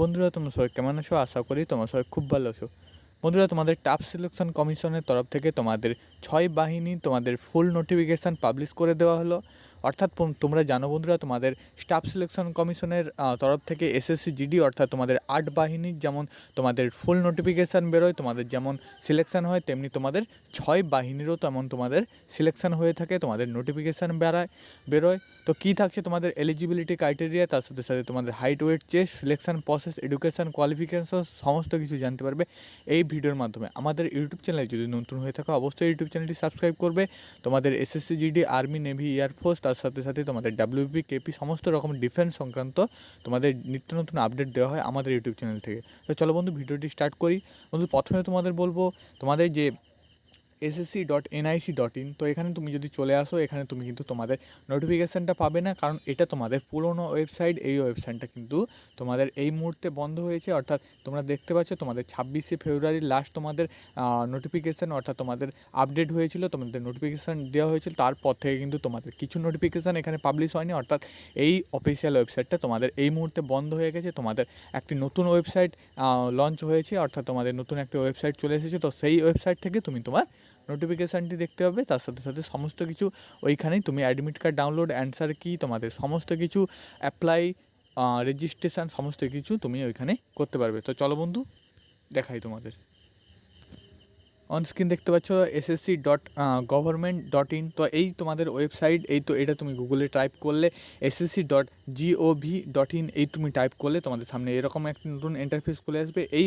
বন্ধুরা, তোমরা সবাই কেমন আছো? আশা করি তোমরা সবাই খুব ভালো আছো। বন্ধুরা, তোমাদের টাফ সিলেকশন কমিশনের তরফ থেকে তোমাদের ছয় বাহিনী তোমাদের ফুল নোটিফিকেশান পাবলিশ করে দেওয়া হলো। অর্থাৎ তোমরা জানো বন্ধুরা, তোমাদের স্টাফ সিলেকশন কমিশনের তরফ থেকে এসএসসি জিডি অর্থাৎ তোমাদের আট বাহিনীর যেমন তোমাদের ফুল নোটিফিকেশান বেরোয়, তোমাদের যেমন সিলেকশান হয়, তেমনি তোমাদের ছয় বাহিনীরও তেমন তোমাদের সিলেকশন হয়ে থাকে, তোমাদের নোটিফিকেশান বেড়ায়, বেরোয়। তো কী থাকছে তোমাদের এলিজিবিলিটি ক্রাইটেরিয়া তার সাথে সাথে তোমাদের height weight chest selection process education qualification সমস্ত কিছু জানতে পারবে এই ভিডিওর মাধ্যমে। আমাদের ইউটিউব চ্যানেলে যদি নতুন হয়ে থাকো, অবশ্যই ইউটিউব চ্যানেলটি সাবস্ক্রাইব করবে। তোমাদের SSC GD army navy air force তার সাথে সাথে তোমাদের ডাব্লিউপি কেপি সমস্ত রকম ডিফেন্স সংক্রান্ত তোমাদের নিত্য নতুন আপডেট দেওয়া হয় আমাদের ইউটিউব চ্যানেল থেকে। তো চলো বন্ধু, ভিডিওটি স্টার্ট করি। বন্ধু, প্রথমে তোমাদের বলব, তোমাদের যে SSC dot NIC dot in তো এখানে তুমি যদি চলে আসো, এখানে তুমি কিন্তু তোমাদের নোটিফিকেশানটা পাবে না, কারণ এটা তোমাদের পুরনো ওয়েবসাইট এই ওয়েবসাইটটা কিন্তু তোমাদের এই মুহূর্তে বন্ধ হয়েছে। অর্থাৎ তোমরা দেখতে পাচ্ছ, তোমাদের ছাব্বিশে ফেব্রুয়ারি লাস্ট তোমাদের নোটিফিকেশান অর্থাৎ তোমাদের আপডেট হয়েছিল, তোমাদের নোটিফিকেশান দেওয়া হয়েছিল। তারপর থেকে কিন্তু তোমাদের কিছু নোটিফিকেশান এখানে পাবলিশ হয়নি। অর্থাৎ এই অফিসিয়াল ওয়েবসাইটটা তোমাদের এই মুহূর্তে বন্ধ হয়ে গেছে। তোমাদের একটি নতুন ওয়েবসাইট লঞ্চ হয়েছে। অর্থাৎ তোমাদের নতুন একটা ওয়েবসাইট চলে এসেছে। তো সেই ওয়েবসাইট থেকে তুমি তোমার নোটিফিকেশানটি দেখতে পাবে তার সাথে সাথে সমস্ত কিছু ওইখানেই তুমি অ্যাডমিট কার্ড ডাউনলোড অ্যান্সার কি তোমাদের সমস্ত কিছু অ্যাপ্লাই রেজিস্ট্রেশন সমস্ত কিছু তুমি ওইখানে করতে পারবে। তো চলো বন্ধু, দেখাই তোমাদের। অন স্ক্রিন দেখতে পাচ্ছ SSC dot government dot in তো এই তোমাদের ওয়েবসাইট এই তো এটা তুমি গুগলে টাইপ করলে SSC dot GOV dot in এই তুমি টাইপ করলে তোমাদের সামনে এরকম একটি নতুন ইন্টারফেস খুলে আসবে। এই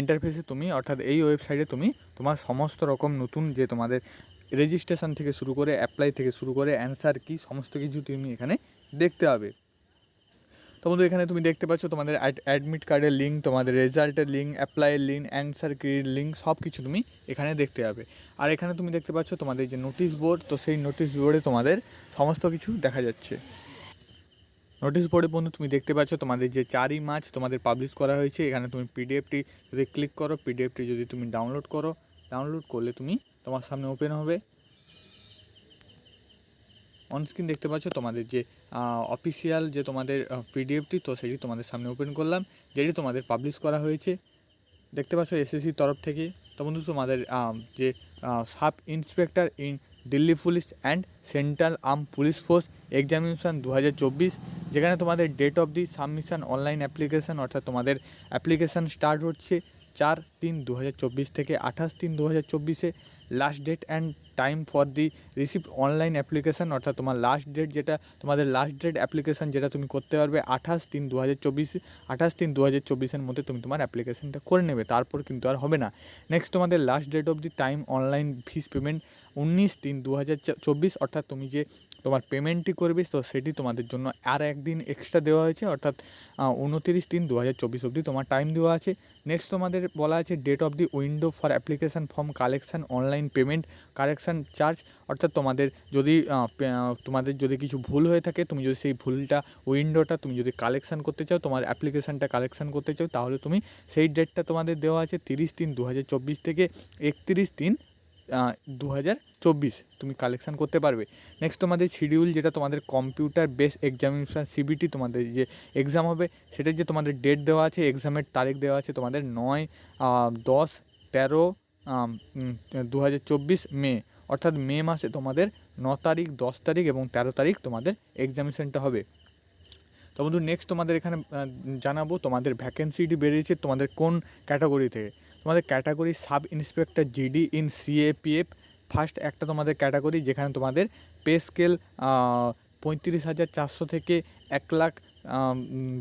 ইন্টারফেসে তুমি, অর্থাৎ এই ওয়েবসাইটে তুমি তোমার সমস্ত রকম নতুন যে তোমাদের রেজিস্ট্রেশন থেকে শুরু করে অ্যাপ্লাই থেকে শুরু করে অ্যান্সার কি, সমস্ত কিছু তুমি এখানে দেখতে পাবে। তো বন্ধু, এখানে তুমি দেখতে পাচ্ছ তোমাদের অ্যাডমিট কার্ডের লিঙ্ক তোমাদের রেজাল্টের লিঙ্ক অ্যাপ্লাইয়ের লিঙ্ক অ্যান্সার কির লিঙ্ক সব কিছু তুমি এখানে দেখতে পাবে। আর এখানে তুমি দেখতে পাচ্ছ তোমাদের যে নোটিশ বোর্ড তো সেই নোটিশ বোর্ডে তোমাদের সমস্ত কিছু দেখা যাচ্ছে। নোটিশ বোর্ডে বন্ধু, তুমি দেখতে পাচ্ছ তোমাদের যে চারই মার্চ তোমাদের পাবলিশ করা হয়েছে। এখানে তুমি পিডিএফটি যদি ক্লিক করো পিডিএফটি যদি তুমি ডাউনলোড করো ডাউনলোড করলে তুমি তোমার সামনে ওপেন হবে। অনস্ক্রিন দেখতে পাচ্ছ তোমাদের যে অফিসিয়াল যে তোমাদের পিডিএফটি তো সেটি তোমাদের সামনে ওপেন করলাম, যেটি তোমাদের পাবলিশ করা হয়েছে। দেখতে পাচ্ছ এসএসসির তরফ থেকে। তো বন্ধু, তোমাদের যে sub inspector in Delhi police and central arm police force examination দু যেখানে তোমাদের date of the submission online application অর্থাৎ তোমাদের অ্যাপ্লিকেশান স্টার্ট হচ্ছে। চার তিন দু থেকে আঠাশ তিন দু হাজার চব্বিশে last date and time for the receive online application অর্থাৎ তোমার লাস্ট ডেট যেটা, তোমাদের লাস্ট ডেট অ্যাপ্লিকেশান যেটা তুমি করতে পারবে আঠাশ তিন দু হাজার চব্বিশ, আঠাশ তিন দু হাজার চব্বিশের মধ্যে তুমি তোমার অ্যাপ্লিকেশানটা করে নেবে, তারপর কিন্তু আর হবে না। নেক্সট তোমাদের last date of the time online fees payment উনিশ তিন দু হাজার অর্থাৎ তুমি যে তোমার পেমেন্টটি করবে, তো সেটি তোমাদের জন্য আর একদিন এক্সট্রা দেওয়া হয়েছে, অর্থাৎ উনতিরিশ তিন দু হাজার চব্বিশ অবধি তোমার টাইম দেওয়া আছে। নেক্সট তোমাদের বলা আছে date of the window for application form collection online payment correction charge অর্থাৎ তোমাদের যদি তোমাদের যদি কিছু ভুল হয়ে থাকে, তুমি যদি সেই ভুলটা উইন্ডোটা তুমি যদি কালেকশান করতে চাও, তোমার অ্যাপ্লিকেশানটা কালেকশান করতে চাও, তাহলে তুমি সেই ডেটটা তোমাদের দেওয়া আছে তিরিশ তিন দু থেকে একত্রিশ তিন দু হাজার চব্বিশ। তুমি কালেকশান করতে পারবে। নেক্সট তোমাদের শিডিউল যেটা তোমাদের কম্পিউটার বেস এক্সামিনেশান সিবিটি তোমাদের যে এক্সাম হবে, সেটার যে তোমাদের ডেট দেওয়া আছে এক্সামের তারিখ দেওয়া আছে, তোমাদের নয় দশ, তেরো দু হাজার চব্বিশ মে। অর্থাৎ মে মাসে তোমাদের ন তারিখ, দশ তারিখ এবং তেরো তারিখ তোমাদের এক্সামিনেশনটা হবে। তো বন্ধু নেক্সট তোমাদের এখানে জানাব তোমাদের ভ্যাকেন্সিটি বেরিয়েছে তোমাদের কোন ক্যাটাগরি থেকে? তোমাদের category sub inspector GD in CAPF first একটা তোমাদের ক্যাটাগরি যেখানে তোমাদের পে স্কেল পঁয়ত্রিশ হাজার চারশো থেকে এক লাখ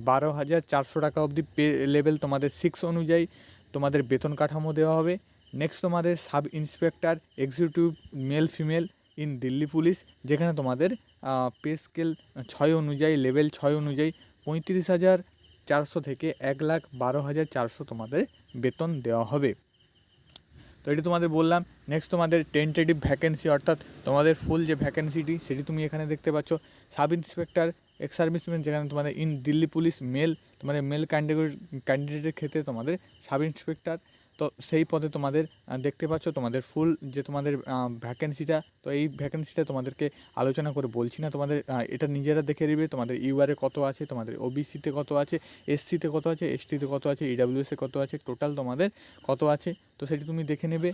বারো হাজার চারশো টাকা অবধি পে লেভেল তোমাদের সিক্স অনুযায়ী তোমাদের বেতন কাঠামো দেওয়া হবে। নেক্সট তোমাদের sub inspector executive male female in Delhi police যেখানে তোমাদের পে স্কেল ছয় অনুযায়ী লেভেল ছয় অনুযায়ী পঁয়ত্রিশ হাজার চারশো থেকে এক লাখ বারো হাজার চারশো তোমাদের বেতন দেওয়া হবে। তো এটি তোমাদের বললাম নেক্সট তোমাদের টেন্টেটিভ ভ্যাকেন্সি অর্থাৎ তোমাদের ফুল যে ভ্যাকেন্সিটি সেটি তুমি এখানে দেখতে পাচ্ছ। সাব ইন্সপেক্টর এক্স সার্ভিসম্যান যেখানে তোমাদের ইন দিল্লি পুলিশ মেল তোমাদের মেল ক্যান্ডিডেট ক্যান্ডিডেটের ক্ষেত্রে তোমাদের সাব ইন্সপেক্টর তো সেই পদে তোমাদের দেখতে পাচ্ছ তোমাদের ফুল যে তোমাদের ভ্যাকেন্সিটা তো এই ভ্যাকেন্সিটা তোমাদেরকে আলোচনা করে বলছি না। তোমাদের এটা নিজেরা দেখে নেবে। তোমাদের ইউআরে কত আছে, তোমাদের ওবিসিতে কত আছে এসসিতে কত আছে এসটিতে কত আছে ইডাব্লিউএসে কত আছে টোটাল তোমাদের কত আছে? তো সেটি তুমি দেখে নেবে।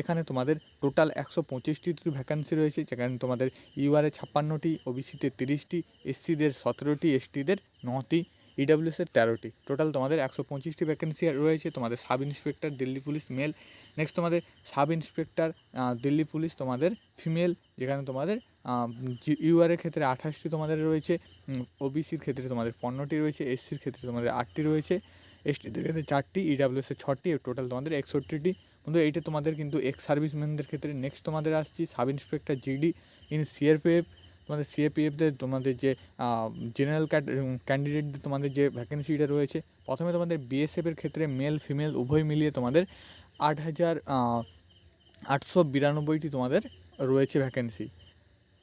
এখানে তোমাদের টোটাল একশো পঁচিশটি ভ্যাকান্সি রয়েছে, যেখানে তোমাদের ইউআরে ছাপ্পান্নটি ওবিসিতে তিরিশটি এসসিদের সতেরোটি এসটিদের নটি। ইডাব্লিউএসের তেরোটি। টোটাল তোমাদের একশো পঁচিশটি ভ্যাকেন্সি রয়েছে। তোমাদের sub inspector Delhi police male next তোমাদের সাব ইন্সপেক্টর দিল্লি পুলিশ তোমাদের ফিমেল যেখানে তোমাদের ইউআরের ক্ষেত্রে আঠাশটি তোমাদের রয়েছে। ওবিসির ক্ষেত্রে তোমাদের পনেরোটি রয়েছে। এসসির ক্ষেত্রে তোমাদের আটটি রয়েছে। এসটিদের ক্ষেত্রে চারটি ইডাব্লিউএসের ছটি। টোটাল তোমাদের একষট্টিটি। কিন্তু এইটা তোমাদের কিন্তু এক্স সার্ভিসম্যানদের ক্ষেত্রে নেক্সট তোমাদের আসছি। Sub inspector GD in CRPF তোমাদের সিএপিএফদের তোমাদের যে জেনারেল ক্যান্ডিডেটদের তোমাদের যে ভ্যাকেন্সিটা রয়েছে, প্রথমে তোমাদের বিএসএফের ক্ষেত্রে মেল ফিমেল উভয় মিলিয়ে তোমাদের আট হাজার আটশো বিরানব্বইটি তোমাদের রয়েছে ভ্যাকেন্সি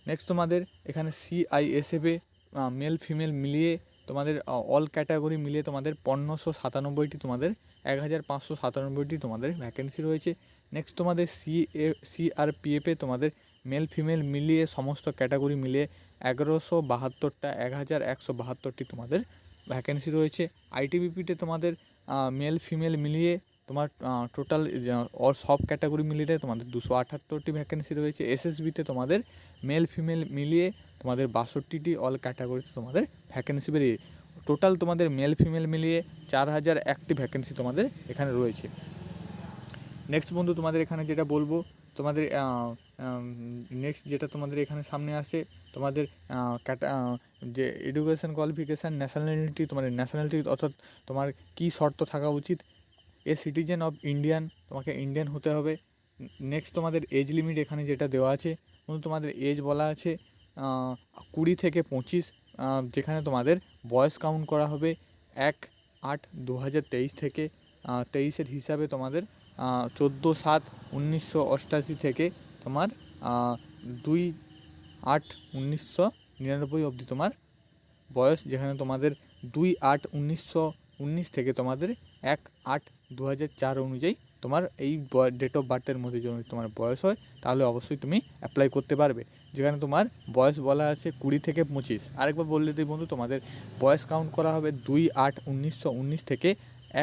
নেক্সট তোমাদের এখানে সিআইএসএফে মেল ফিমেল মিলিয়ে তোমাদের অল ক্যাটাগরি মিলিয়ে তোমাদের পনেরোশো সাতানব্বইটি তোমাদের, এক হাজার পাঁচশো সাতানব্বইটি তোমাদের ভ্যাকেন্সি রয়েছে। নেক্সট তোমাদের সি এ সিআরপিএফে তোমাদের মেল ফিমেল মিলিয়ে সমস্ত ক্যাটাগরি মিলিয়ে এগারোশো বাহাত্তরটা এক হাজার একশো বাহাত্তরটি তোমাদের ভ্যাকেন্সি রয়েছে। আইটিবিপিতে তোমাদের মেল ফিমেল মিলিয়ে তোমার টোটাল সব ক্যাটাগরি মিলিয়ে তোমাদের দুশো আটাত্তরটি ভ্যাকেন্সি রয়েছে। এসএসবিতে তোমাদের মেল ফিমেল মিলিয়ে তোমাদের বাষট্টিটি অল ক্যাটাগরিতে তোমাদের ভ্যাকেন্সি বেরিয়ে টোটাল তোমাদের মেল ফিমেল মিলিয়ে চার হাজার একটি ভ্যাকেন্সি তোমাদের এখানে রয়েছে। নেক্সট বন্ধু, তোমাদের এখানে যেটা বলব তোমাদের নেক্সট যেটা তোমাদের এখানে সামনে আসে, তোমাদের ক্যাটা যে এডুকেশন কোয়ালিফিকেশান ন্যাশনালিটি তোমাদের ন্যাশনালিটি অর্থাৎ তোমার কী শর্ত থাকা উচিত? এ সিটিজেন অফ ইন্ডিয়ান তোমাকে ইন্ডিয়ান হতে হবে। নেক্সট তোমাদের এজ লিমিট এখানে যেটা দেওয়া আছে তোমাদের এজ বলা আছে কুড়ি থেকে পঁচিশ যেখানে তোমাদের বয়স কাউন্ট করা হবে এক আট দু থেকে তেইশের হিসাবে তোমাদের চোদ্দ সাত উনিশশো অষ্টাশি থেকে তোমার দুই আট উনিশশো নিরানব্বই অবধি তোমার বয়স, যেখানে তোমাদের দুই আট উনিশশো উনিশ থেকে তোমাদের এক আট দু হাজার চার অনুযায়ী তোমার এই ডেট অফ বার্থের মধ্যে যদি তোমার বয়স হয়, তাহলে অবশ্যই তুমি অ্যাপ্লাই করতে পারবে। যেখানে তোমার বয়স বলা আছে কুড়ি থেকে পঁচিশ। আরেকবার বললে দিই বন্ধু, তোমাদের বয়স কাউন্ট করা হবে দুই আট উনিশশো উনিশ থেকে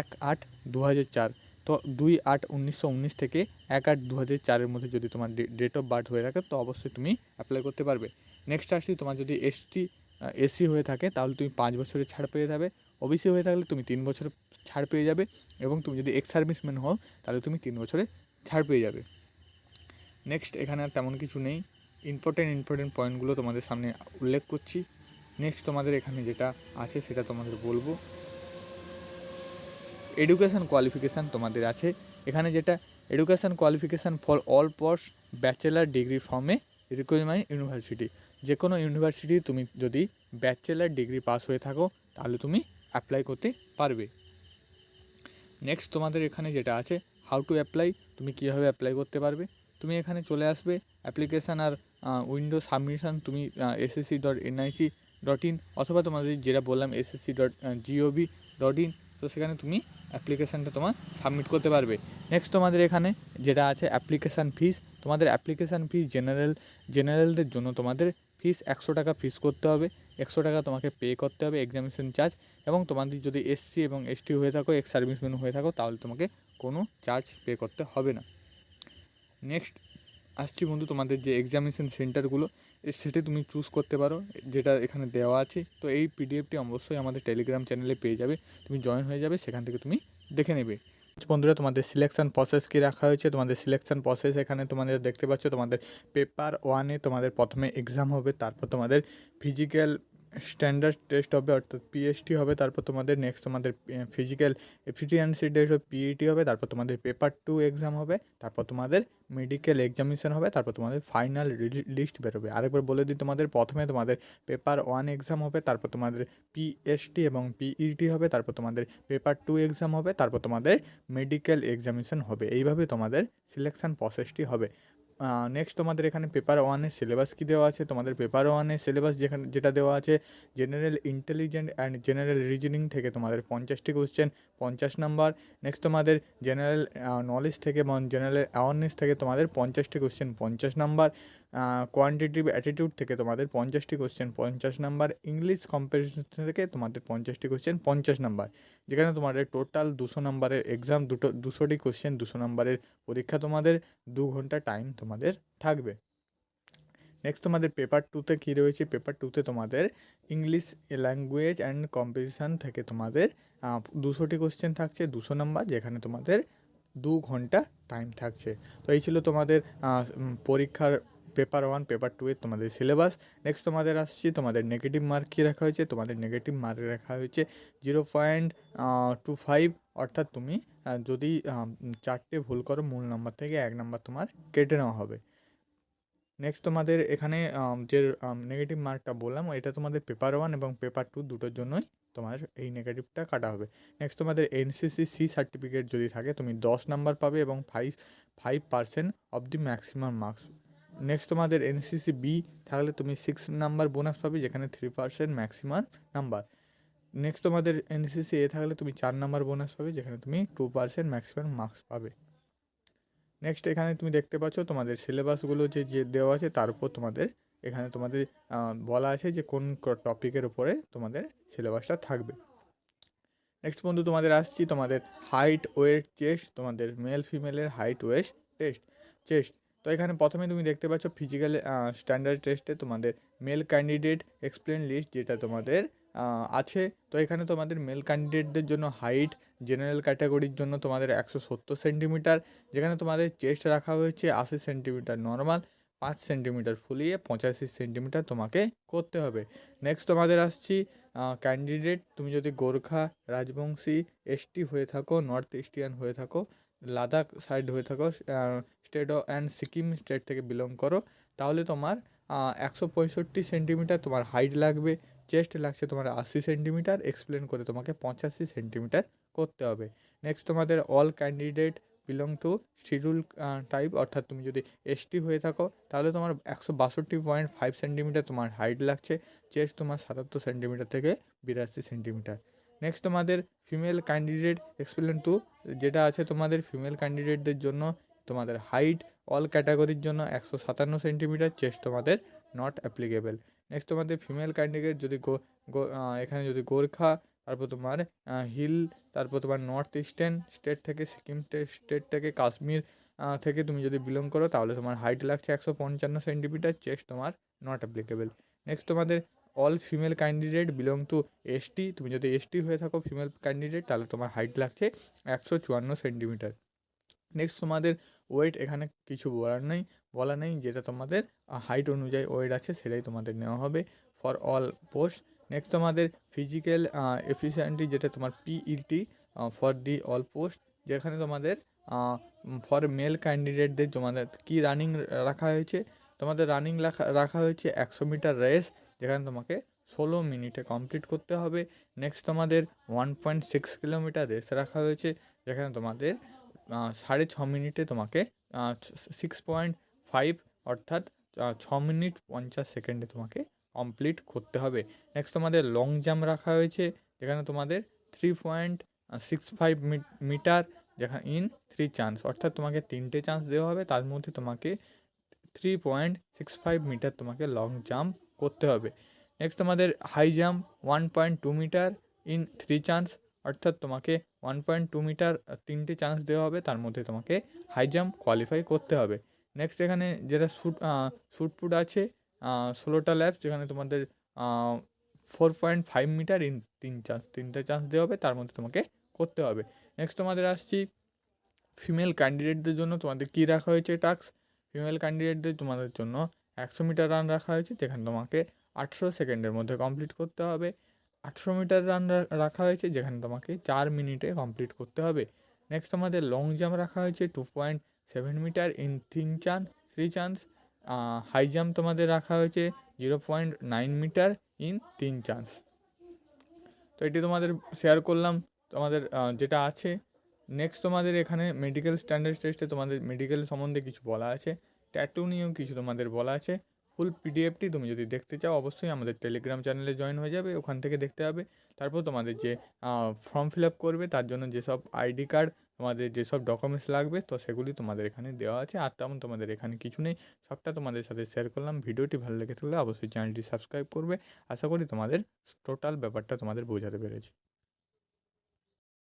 এক আট দু হাজার চার। তো দুই আট উনিশশো উনিশ থেকে এক আট দু হাজার চারের মধ্যে যদি তোমার ডেট অফ বার্থ হয়ে থাকে, তো অবশ্যই তুমি অ্যাপ্লাই করতে পারবে। নেক্সট আসছি, তোমার যদি এসটি এসি হয়ে থাকে, তাহলে তুমি পাঁচ বছরের ছাড় পেয়ে যাবে। ওবিসি হয়ে থাকলে তুমি তিন বছর ছাড় পেয়ে যাবে এবং তুমি যদি এক্স সার্ভিসম্যান হও, তাহলে তুমি তিন বছরে ছাড় পেয়ে যাবে। নেক্সট এখানে আর তেমন কিছু নেই। ইম্পর্টেন্ট ইম্পর্টেন্ট পয়েন্টগুলো তোমাদের সামনে উল্লেখ করছি। নেক্সট তোমাদের এখানে যেটা আছে, সেটা তোমাদের বলব। এডুকেশান কোয়ালিফিকেশান তোমাদের আছে। এখানে যেটা education qualification for all post bachelor degree ফর্মে রিকোয়ারমেন্ট ইউনিভার্সিটি যে কোনো ইউনিভার্সিটি তুমি যদি ব্যাচেলার ডিগ্রি পাস হয়ে থাকো, তাহলে তুমি অ্যাপ্লাই করতে পারবে। নেক্সট তোমাদের এখানে যেটা আছে হাউ টু অ্যাপ্লাই তুমি কীভাবে অ্যাপ্লাই করতে পারবে। তুমি এখানে চলে আসবে অ্যাপ্লিকেশান আর উইন্ডো সাবমিশন তুমি SSC dot NIC dot in অথবা তোমাদের যেটা বললাম SSC dot GOV dot in তো সেখানে তুমি অ্যাপ্লিকেশানটা তোমার সাবমিট করতে পারবে। নেক্সট তোমাদের এখানে যেটা আছে অ্যাপ্লিকেশান ফিস তোমাদের অ্যাপ্লিকেশান ফিস জেনারেল জেনারেলদের জন্য তোমাদের ফিস একশো টাকা ফিস করতে হবে। একশো টাকা তোমাকে পে করতে হবে এক্সামিনেশন চার্জ এবং তোমাদের যদি এসসি এবং এসটি হয়ে থাকো এক্স সার্ভিসম্যান হয়ে থাকো, তাহলে তোমাকে কোনো চার্জ পে করতে হবে না। নেক্সট আসছি বন্ধু তোমাদের যে এক্সামিনেশন সেন্টারগুলো সেটি তুমি চুজ করতে পারো, যেটা এখানে দেওয়া আছে। তো এই পিডিএফটি অবশ্যই আমাদের টেলিগ্রাম চ্যানেলে পেয়ে যাবে। তুমি জয়েন হয়ে যাবে, সেখান থেকে তুমি দেখে নেবে। বন্ধুরা, তোমাদের সিলেকশন প্রসেস কি রাখা হয়েছে? তোমাদের সিলেকশন প্রসেস এখানে তোমাদের দেখতে পাচ্ছ, তোমাদের পেপার ওয়ানে তোমাদের প্রথমে এক্সাম হবে, তারপর তোমাদের ফিজিক্যাল স্ট্যান্ডার্ড টেস্ট হবে, অর্থাৎ পিএসটি হবে, তারপর তোমাদের নেক্সট তোমাদের ফিজিক্যাল এফিসিয়েন্সি টেস্ট হবে পিইটি হবে, তারপর তোমাদের পেপার টু এক্সাম হবে, তারপর তোমাদের মেডিকেল এক্সামিনেশন হবে, তারপর তোমাদের ফাইনাল লিস্ট বেরোবে আরেকবার বলে দিই তোমাদের, প্রথমে তোমাদের পেপার ওয়ান এক্সাম হবে, তারপর তোমাদের পিএসটি এবং পিইটি হবে, তারপর তোমাদের পেপার টু এক্সাম হবে, তারপর তোমাদের মেডিকেল এক্সামিনেশন হবে। এইভাবে তোমাদের সিলেকশন প্রসেসটি হবে। নেক্সট তোমাদের এখানে পেপার ওয়ানের সিলেবাস কী দেওয়া আছে? তোমাদের পেপার ওয়ানের সিলেবাস যেখানে, যেটা দেওয়া আছে general intelligent and general reasoning থেকে তোমাদের পঞ্চাশটি কোশ্চেন পঞ্চাশ নাম্বার। নেক্সট তোমাদের জেনারেল নলেজ থেকে জেনারেল অ্যাওয়ারনেস থেকে তোমাদের পঞ্চাশটি কোশ্চেন পঞ্চাশ নাম্বার কোয়ান্টিটিভ অ্যাটিটিউড থেকে তোমাদের পঞ্চাশটি কোশ্চেন পঞ্চাশ নাম্বার ইংলিশ কম্পারিজন থেকে তোমাদের পঞ্চাশটি কোশ্চেন পঞ্চাশ নাম্বার। যেখানে তোমাদের টোটাল দুশো নাম্বারের এক্সাম দুটো, দুশোটি কোশ্চেন দুশো নাম্বারের পরীক্ষা তোমাদের দু ঘণ্টা টাইম তোমাদের থাকবে। নেক্সট তোমাদের পেপার টুতে কী রয়েছে? পেপার টুতে তোমাদের ইংলিশ ল্যাঙ্গুয়েজ অ্যান্ড কম্পিটিশান থেকে তোমাদের দুশোটি কোশ্চেন থাকছে, দুশো নাম্বার যেখানে তোমাদের দু ঘণ্টা টাইম থাকছে। তো এই ছিল তোমাদের পরীক্ষার পেপার ওয়ান পেপার টু এর তোমাদের সিলেবাস নেক্সট তোমাদের আসছি, তোমাদের নেগেটিভ মার্ক কী রাখা হয়েছে? তোমাদের নেগেটিভ মার্ক রাখা হয়েছে জিরো পয়েন্ট টু ফাইভ অর্থাৎ তুমি যদি চারটে ভুল করো, মূল নাম্বার থেকে এক নাম্বার তোমার কেটে নেওয়া হবে। নেক্সট তোমাদের এখানে যে নেগেটিভ মার্কটা বললাম, এটা তোমাদের পেপার ওয়ান এবং পেপার টু দুটোর জন্যই তোমার এই নেগেটিভটা কাটা হবে। নেক্সট তোমাদের এনসিসি সি সার্টিফিকেট যদি থাকে, তুমি দশ নাম্বার পাবে এবং five five percent of the maximum marks next তোমাদের এনসিসি বি থাকলে তুমি সিক্স নাম্বার বোনাস পাবে, যেখানে three percent maximum number next তোমাদের এনসিসি এ থাকলে তুমি চার নাম্বার বোনাস পাবে, যেখানে তুমি টু পার্সেন্ট ম্যাক্সিমাম মার্কস পাবে। নেক্সট এখানে তুমি দেখতে পাচ্ছ তোমাদের সিলেবাসগুলো যে যে দেওয়া আছে, তার উপর তোমাদের এখানে তোমাদের বলা আছে যে কোন টপিকের উপরে তোমাদের সিলেবাসটা থাকবে। নেক্সট বন্ধু, তোমাদের আসছি তোমাদের হাইট ওয়েট চেস্ট তোমাদের মেল ফিমেলের হাইট ওয়েস্ট টেস্ট চেস্ট তো এখানে প্রথমে তুমি দেখতে পাচ্ছ ফিজিক্যাল স্ট্যান্ডার্ড টেস্টে তোমাদের মেল ক্যান্ডিডেট এক্সপ্লেন লিস্ট যেটা তোমাদের আছে। তো এখানে তোমাদের মেল ক্যান্ডিডেটদের জন্য হাইট জেনারেল ক্যাটাগরির জন্য তোমাদের একশো সত্তর সেন্টিমিটার যেখানে তোমাদের চেস্ট রাখা হয়েছে আশি সেন্টিমিটার নর্মাল পাঁচ সেন্টিমিটার ফুলিয়ে পঁচাশি সেন্টিমিটার তোমাকে করতে হবে। নেক্সট তোমাদের আসছি ক্যান্ডিডেট তুমি যদি গোর্খা, রাজবংশী এসটি হয়ে থাকো নর্থ ইস্টিয়ান হয়ে থাকো লাদাখ সাইড হয়ে থাকো স্টেট অ্যান্ড সিকিম স্টেট থেকে বিলং করো, তাহলে তোমার একশো পঁয়ষট্টি সেন্টিমিটার তোমার হাইট লাগবে চেস্ট লাগছে তোমার আশি সেন্টিমিটার এক্সপ্লেন করে তোমাকে পঁচাশি সেন্টিমিটার করতে হবে। নেক্সট তোমাদের all candidate belong to schedule type অর্থাৎ তুমি যদি এসটি হয়ে থাকো, তাহলে তোমার একশো বাষট্টি পয়েন্ট ফাইভ সেন্টিমিটার তোমার হাইট লাগছে চেস্ট তোমার সাতাত্তর সেন্টিমিটার থেকে বিরাশি সেন্টিমিটার নেক্সট তোমাদের ফিমেল ক্যান্ডিডেট এক্সপ্লেন টু যেটা আছে তোমাদের ফিমেল ক্যান্ডিডেটদের জন্য, তোমাদের হাইট অল ক্যাটাগরির জন্য একশো সাতান্ন সেন্টিমিটার চেস্ট তোমাদের নট অ্যাপ্লিকেবল নেক্সট তোমাদের ফিমেল ক্যান্ডিডেট যদি গো এখানে যদি গোর্খা তারপর তোমার হিল, তারপর তোমার নর্থ ইস্টার্ন স্টেট থেকে সিকিম স্টেট থেকে কাশ্মীর থেকে তুমি যদি বিলং করো তাহলে তোমার হাইট লাগছে একশো পঞ্চান্ন সেন্টিমিটার চেস্ট তোমার নট অ্যাপ্লিকেবল নেক্সট তোমাদের all female candidate belong to ST তুমি যদি এসটি হয়ে থাকো ফিমেল ক্যান্ডিডেট তাহলে তোমার হাইট লাগছে একশো চুয়ান্ন সেন্টিমিটার নেক্সট তোমাদের ওয়েট এখানে কিছু বলার নেই, বলা নেই, যেটা তোমাদের হাইট অনুযায়ী ওয়েট আছে সেটাই তোমাদের নেওয়া হবে ফর অল পোস্ট নেক্সট তোমাদের ফিজিক্যাল এফিসিয়েন্টি যেটা তোমার PET for the all post যেখানে তোমাদের ফর মেল ক্যান্ডিডেটদের তোমাদের কি রানিং রাখা হয়েছে? তোমাদের রানিং রাখা রাখা হয়েছে একশো মিটার রেস যেখানে তোমাকে ষোলো মিনিটে কমপ্লিট করতে হবে। নেক্সট তোমাদের one point six kilometre race রাখা হয়েছে, যেখানে তোমাদের সাড়ে ছ মিনিটে তোমাকে সিক্স পয়েন্ট ফাইভ অর্থাৎ ছ মিনিট পঞ্চাশ সেকেন্ডে তোমাকে কমপ্লিট করতে হবে। নেক্সট তোমাদের লং জাম্প রাখা হয়েছে, যেখানে তোমাদের three point six five metre যেখানে ইন থ্রি চান্স অর্থাৎ তোমাকে তিনটে চান্স দেওয়া হবে, তার মধ্যে তোমাকে three point six five metre তোমাকে লং জাম্প করতে হবে। নেক্সট তোমাদের high jump one point two metre in three chance অর্থাৎ তোমাকে ওয়ান পয়েন্ট টু মিটার তিনটে চান্স দেওয়া হবে, তার মধ্যে তোমাকে হাই জাম্প কোয়ালিফাই করতে হবে। নেক্সট এখানে যেটা শুট শুটপুট আছে ষোলোটা ল্যাবস যেখানে তোমাদের four point five metre in তিন চান্স তিনটে চান্স দেওয়া হবে, তার মধ্যে তোমাকে করতে হবে। নেক্সট তোমাদের আসছি ফিমেল ক্যান্ডিডেটদের জন্য তোমাদের কী রাখা হয়েছে টাস্ক ফিমেল ক্যান্ডিডেটদের তোমাদের জন্য একশো মিটার রান রাখা হয়েছে, যেখানে তোমাকে আঠেরো সেকেন্ডের মধ্যে কমপ্লিট করতে হবে। আঠেরো মিটার রান রাখা হয়েছে, যেখানে তোমাকে চার মিনিটে কমপ্লিট করতে হবে। নেক্সট তোমাদের লং জাম্প রাখা হয়েছে two point seven metre in তিন chance three chance high jump তোমাদের রাখা হয়েছে zero point nine metre in তিন চান্স তো এটি তোমাদের শেয়ার করলাম, তোমাদের যেটা আছে। নেক্সট তোমাদের এখানে মেডিকেল স্ট্যান্ডার্ড টেস্টে তোমাদের মেডিকেল সম্বন্ধে কিছু বলা আছে। ট্যাটু নিয়েও কিছু তোমাদের বলা আছে। ফুল পিডিএফটি তুমি যদি দেখতে চাও, অবশ্যই আমাদের টেলিগ্রাম চ্যানেলে জয়েন হয়ে যাবে, ওখান থেকে দেখতে হবে তারপর তোমাদের যে ফর্ম ফিল আপ করবে, তার জন্য যেসব আইডি কার্ড তোমাদের যেসব ডকুমেন্টস লাগবে, তো সেগুলি তোমাদের এখানে দেওয়া আছে। আর তেমন তোমাদের এখানে কিছু নেই, সবটা তোমাদের সাথে শেয়ার করলাম। ভিডিওটি ভালো লেগে থাকলে অবশ্যই চ্যানেলটি সাবস্ক্রাইব করবে। আশা করি তোমাদের টোটাল ব্যাপারটা তোমাদের বোঝাতে পেরেছি।